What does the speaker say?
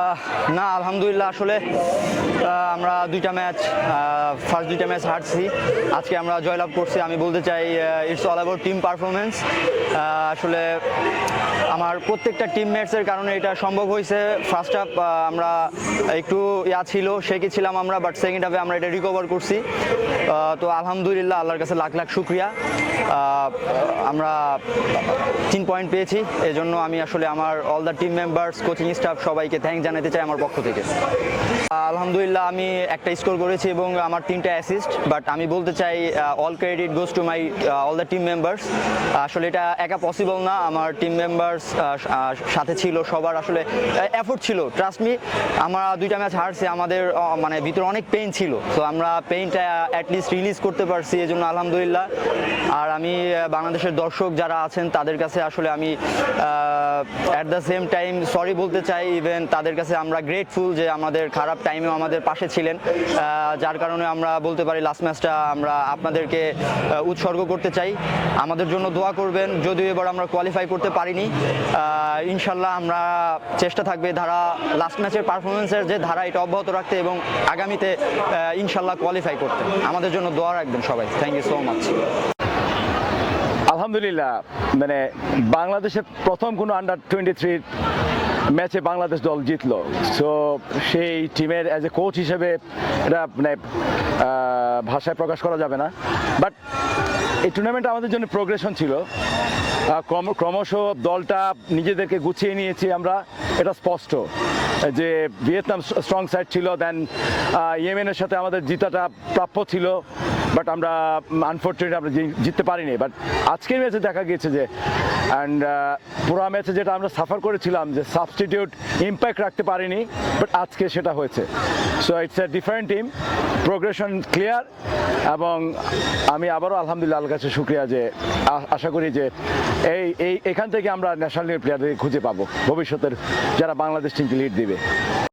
아. না, আলহামদুলিল্লাহ, আসলে আমরা দুইটা ম্যাচ ফার্স্ট দুইটা ম্যাচ হারছি। আজকে আমরা জয়লাভ করছি। আমি বলতে চাই it's all about team performance আসলে, আমার প্রত্যেকটা টিম টিমমেটসের কারণে এটা সম্ভব হয়েছে। ফার্স্ট হাফ আমরা একটু ইয়া ছিল শেখি ছিলাম আমরা বাট সেকেন্ড হাফে আমরা এটা রিকভার করছি। তো আলহামদুলিল্লাহ, আল্লাহর কাছে লাখ লাখ শুক্রিয়া। আমরা তিন পয়েন্ট পেয়েছি। এজন্য আমি আসলে আমার all the team members coaching staff সবাইকে থ্যাংক জানাতে চাই। আমার পক্ষ থেকে। আলহামদুলিল্লাহ, আমি একটা স্কোর করেছি এবং আমার তিনটা অ্যাসিস্ট বাট আমি বলতে চাই all credit goes to my all the team members আসলে এটা একা পসিবল না, আমার টিম মেম্বার্স সাথে ছিল, সবার আসলে এফোর্ট ছিল ট্রাস্ট মি আমরা দুইটা ম্যাচ হারছি, আমাদের মানে ভিতরে অনেক পেইন ছিল তো আমরা পেইনটা অ্যাটলিস্ট রিলিজ করতে পারছি এই জন্য আলহামদুলিল্লাহ। আর আমি বাংলাদেশের দর্শক যারা আছেন, তাদের কাছে আসলে আমি at the same time sorry বলতে চাই ইভেন তাদের কাছে আমরা গ্রেটফুল যে আমাদের খারাপ টাইমেও আমাদের পাশে ছিলেন। যার কারণে আমরা বলতে পারি লাস্ট ম্যাচটা আমরা আপনাদেরকে উৎসর্গ করতে চাই। আমাদের জন্য দোয়া করবেন, যদিও এবার আমরা কোয়ালিফাই করতে পারিনি। ইনশাল্লাহ আমরা চেষ্টা থাকবে ধারা লাস্ট ম্যাচের পারফরমেন্সের যে ধারা, এটা অব্যাহত রাখতে এবং আগামীতে ইনশাল্লাহ কোয়ালিফাই করতে। আমাদের জন্য দোয়া রাখবেন সবাই। থ্যাংক ইউ সো মাচ আলহামদুলিল্লাহ মানে বাংলাদেশের প্রথম কোনো আন্ডার টোয়েন্টি থ্রি ম্যাচে বাংলাদেশ দল জিতলো। সো সেই টিমের অ্যাজ এ কোচ হিসেবে এটা মানে ভাষায় প্রকাশ করা যাবে না। বাট এই টুর্নামেন্ট আমাদের জন্য প্রোগ্রেশন ছিল। ক্রমশ দলটা নিজেদেরকে গুছিয়ে নিয়েছি আমরা। এটা স্পষ্ট। যে ভিয়েতনাম স্ট্রং সাইড ছিল দেন ইয়েমেনের সাথে আমাদের জিতাটা প্রাপ্য ছিল। বাট আমরা আনফর্চুনেট আমরা জিততে পারিনি। বাট আজকের ম্যাচে দেখা গিয়েছে যে অ্যান্ড পুরো ম্যাচে যেটা আমরা সাফার করেছিলাম যে সাবস্টিটিউট ইম্প্যাক্ট রাখতে পারিনি বাট আজকে সেটা হয়েছে। So it's a different team progression clear এবং আমি আবারও আলহামদুলিল্লাহ আল কাছে শুক্রিয়া যে আশা করি যে এই এই, এখান থেকে আমরা ন্যাশনাল প্লেয়ারদের খুঁজে পাবো। ভবিষ্যতের যারা বাংলাদেশ টিমকে লিড দিবে।